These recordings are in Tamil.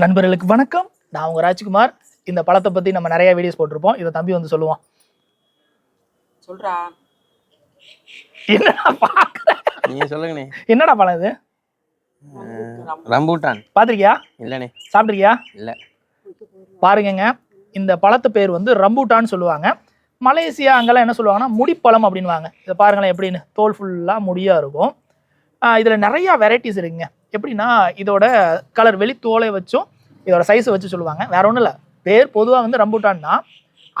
நண்பர்களுக்கு வணக்கம். நான் உங்க ராஜ்குமார். இந்த பழத்தை பத்தி நம்ம நிறைய வீடியோஸ் போட்டிருப்போம். இதை தம்பி வந்து சொல்லுவான். சொல்றா. என்னடா பாக்குற? நீங்க சொல்லுங்கண்ணே என்னடா பழம் இது? ரம்பூட்டான். பாத்திருக்கியா? இல்லைண்ணே சாப்பிட்ருக்கியா இல்லை. பாருங்கங்க. இந்த பழத்து பேர் வந்து ரம்பூட்டான்னு சொல்லுவாங்க. மலேசியா அங்கெல்லாம் என்ன சொல்லுவாங்கன்னா முடிப்பழம் அப்படின்வாங்க இதை பாருங்களேன் எப்படின்னு. தோல் ஃபுல்லாக முடியாக இருக்கும். இதில் நிறையா வெரைட்டிஸ் இருக்குங்க. எப்படின்னா இதோட கலர் வெளி தோலை வச்சும் இதோட சைஸை வச்சு சொல்லுவாங்க. வேற ஒன்றும் இல்லை. பேர் பொதுவாக வந்து ரம்பூட்டான்னா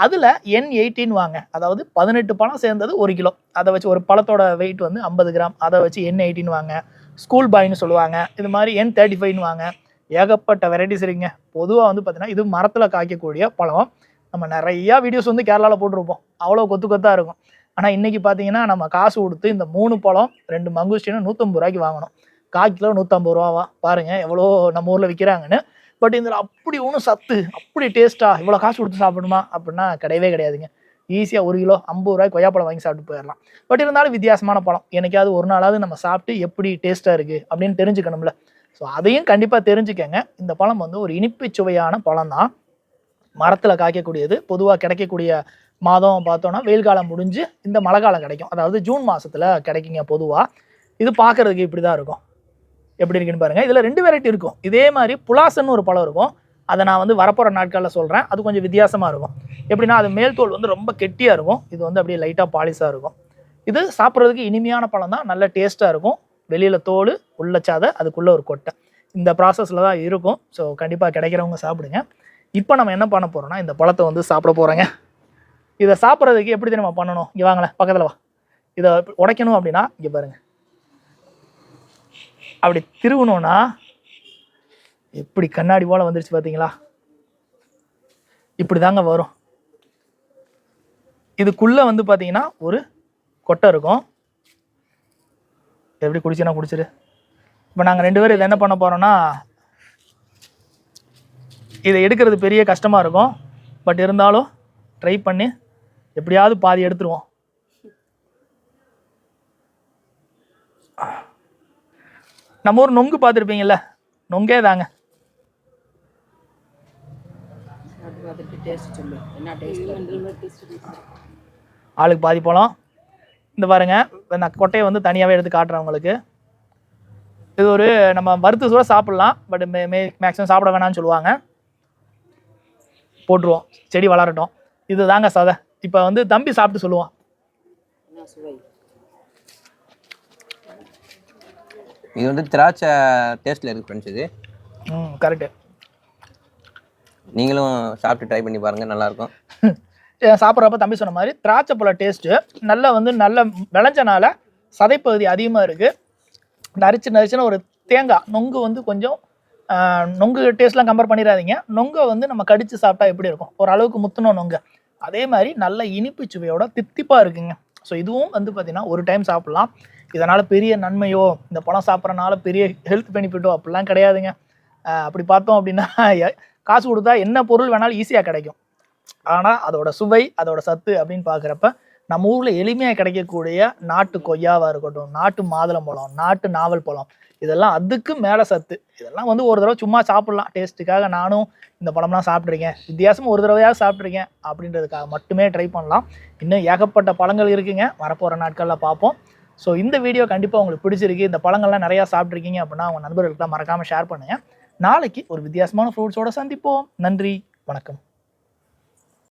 அதில் என் எயிட்டின் வாங்க. அதாவது பதினெட்டு பழம் சேர்ந்தது ஒரு கிலோ. அதை வச்சு ஒரு பழத்தோட வெயிட் வந்து ஐம்பது கிராம். அதை வச்சு என் எயிட்டின் வாங்க. ஸ்கூல் பாய்னு சொல்லுவாங்க. இது மாதிரி என் தேர்ட்டி ஃபைவ்னு வாங்க. ஏகப்பட்ட வெரைட்டிஸ் இருக்குங்க. பொதுவாக வந்து பார்த்தீங்கன்னா இது மரத்தில் காய்க்கக்கூடிய பழம். நம்ம நிறையா வீடியோஸ் வந்து கேரளாவில் போட்டிருப்போம். அவ்வளோ கொத்து கொத்தாக இருக்கும். ஆனால் இன்றைக்கி பார்த்தீங்கன்னா நம்ம காசு கொடுத்து இந்த மூணு பழம் ரெண்டு மங்குஸ்டினும் நூற்றம்பது ரூபாய்க்கு வாங்கணும். கால் கிலோ நூற்றம்பது ரூபாவா? பாருங்கள் எவ்வளோ நம்ம ஊரில் விற்கிறாங்கன்னு பட் இதில் அப்படி ஒன்றும் சத்து அப்படி டேஸ்ட்டாக இவ்வளோ காசு கொடுத்து சாப்பிடணுமா? அப்படின்னா கிடையவே கிடையாதுங்க. ஈஸியாக ஒரு கிலோ ஐம்பது ரூபாய் கொய்யாப்பழம் வாங்கி சாப்பிட்டு போயிடலாம். பட் இருந்தாலும் வித்தியாசமான பழம். எனக்காவது ஒரு நாளாவது நம்ம சாப்பிட்டு எப்படி டேஸ்ட்டாக இருக்குது அப்படின்னு தெரிஞ்சுக்கணும்ல. ஸோ அதையும் கண்டிப்பாக தெரிஞ்சுக்கங்க. இந்த பழம் வந்து ஒரு இனிப்பு சுவையான பழம் தான். மரத்தில் காய்க்கக்கூடியது. பொதுவாக கிடைக்கக்கூடிய மாதம் பார்த்தோன்னா வெயில் காலம் முடிஞ்சு இந்த மழை காலம் கிடைக்கும். அதாவது ஜூன் மாதத்தில் கிடைக்குங்க பொதுவாக இது பார்க்குறதுக்கு இப்படி தான் இருக்கும். எப்படி இருக்குன்னு பாருங்கள் இதில் ரெண்டு வெரைட்டி இருக்கும். இதே மாதிரி புலாசன்னு ஒரு பழம் இருக்கும். அதை நான் வந்து வரப்போகிற நாட்களில் சொல்கிறேன் அது கொஞ்சம் வித்தியாசமாக இருக்கும். எப்படின்னா அது மேல் தோல் வந்து ரொம்ப கெட்டியாக இருக்கும். இது வந்து அப்படியே லைட்டாக பாலிஷாக இருக்கும். இது சாப்பிட்றதுக்கு இனிமையான பழம் தான். நல்ல டேஸ்ட்டாக இருக்கும். வெளியில் தோல் உள்ள சாதை அதுக்குள்ளே ஒரு கொட்டை. இந்த ப்ராசஸில் தான் இருக்கும். ஸோ கண்டிப்பாக கிடைக்கிறவங்க சாப்பிடுங்க. இப்போ நம்ம என்ன பண்ண போகிறோம்னா இந்த பழத்தை வந்து சாப்பிட போகிறோங்க இதை சாப்பிட்றதுக்கு எப்படி தெரியுமா பண்ணணும்? இங்கே வாங்களேன் பக்கத்தில் வா. இதை உடைக்கணும் அப்படின்னா இங்கே பாருங்கள் அப்படி திருவணும்னா எப்படி கண்ணாடி போல வந்துருச்சு பார்த்தீங்களா இப்படி தாங்க வரும். இதுக்குள்ளே வந்து பார்த்தீங்கன்னா ஒரு கொட்டை இருக்கும். எப்படி குடிச்சுன்னா குடிச்சிரு. இப்போ நாங்கள் ரெண்டு பேரும் இதை என்ன பண்ண போகிறோம்னா இதை எடுக்கிறது பெரிய கஷ்டமாக இருக்கும். பட் இருந்தாலும் ட்ரை பண்ணி எப்படியாவது பாதி எடுத்துருவோம். நம்ம ஊர் நொங்கு பார்த்துருப்பீங்கல்ல? நொங்கே தாங்க. ஆளுக்கு பாதி பழம் இந்த பாருங்க நான் கொட்டையை வந்து தனியாகவே எடுத்து காட்டுறேன் உங்களுக்கு. இது ஒரு நம்ம வறுத்து கூட சாப்பிட்லாம் பட் மே மே மேக்ஸிமம் சாப்பிட வேணாம்னு சொல்லுவாங்க. போட்டுருவோம். செடி வளரட்டும். இது தாங்க சதை. இப்போ வந்து தம்பி சாப்பிட்டு சொல்லுவான் என்ன சுவை இது வந்து திராட்சை டேஸ்ட்டில் இருக்கு ஃப்ரெண்ட்ஸ் இது. ம் கரெக்டு நீங்களும் சாப்பிட்டு ட்ரை பண்ணி பாருங்கள் நல்லாயிருக்கும். சாப்பிட்றப்ப தம்பி சொன்ன மாதிரி திராட்சை பழ டேஸ்ட்டு நல்லா வந்து நல்ல விளைஞ்சனால சதைப்பகுதி அதிகமாக இருக்குது நரிச்சு நரிச்சுன்னு ஒரு தேங்காய் நொங்கு வந்து கொஞ்சம் நொங்கு டேஸ்ட்லாம் கம்பேர் பண்ணிடாதீங்க. நொங்கை வந்து நம்ம கடித்து சாப்பிட்டா எப்படி இருக்கும்? ஒரு அளவுக்கு முத்தணும் நொங்க. அதே மாதிரி நல்ல இனிப்பு சுவையோட தித்திப்பாக இருக்குங்க. ஸோ இதுவும் வந்து பார்த்திங்கன்னா ஒரு டைம் சாப்பிட்லாம். இதனால் பெரிய நன்மையோ இந்த பழம் சாப்பிட்றனால பெரிய ஹெல்த் பெனிஃபிட்டோ அப்படிலாம் கிடையாதுங்க. அப்படி பார்த்தோம் அப்படின்னா காசு கொடுத்தா என்ன பொருள் வேணாலும் ஈஸியாக கிடைக்கும். ஆனால் அதோட சுவை அதோட சத்து அப்படின்னு பார்க்குறப்ப நம்ம ஊரில் எளிமையாக கிடைக்கக்கூடிய நாட்டு கொய்யாவாக இருக்கட்டும் நாட்டு மாதுளம்பழம் நாட்டு நாவல் பழம் இதெல்லாம் அதுக்கு மேலே சத்து. இதெல்லாம் வந்து ஒரு தடவை சும்மா சாப்பிட்லாம். டேஸ்ட்டுக்காக நானும் இந்த பழம்லாம் சாப்பிட்ருக்கேன் வித்தியாசமாக ஒரு தடவையாக சாப்பிட்ருக்கேன் அப்படின்றதுக்காக மட்டுமே ட்ரை பண்ணலாம். இன்னும் ஏகப்பட்ட பழங்கள் இருக்குங்க. வரப்போகிற நாட்களில் பார்ப்போம். ஸோ இந்த வீடியோ கண்டிப்பாக உங்களுக்கு பிடிச்சிருக்கு. இந்த பழங்கள்லாம் நிறையா சாப்பிட்ருக்கீங்க அப்படின்னா உங்கள் நண்பர்களுக்கெல்லாம் மறக்காமல் ஷேர் பண்ணுங்கள் நாளைக்கு ஒரு வித்தியாசமான ஃப்ரூட்ஸோட சந்திப்போம். நன்றி. வணக்கம்.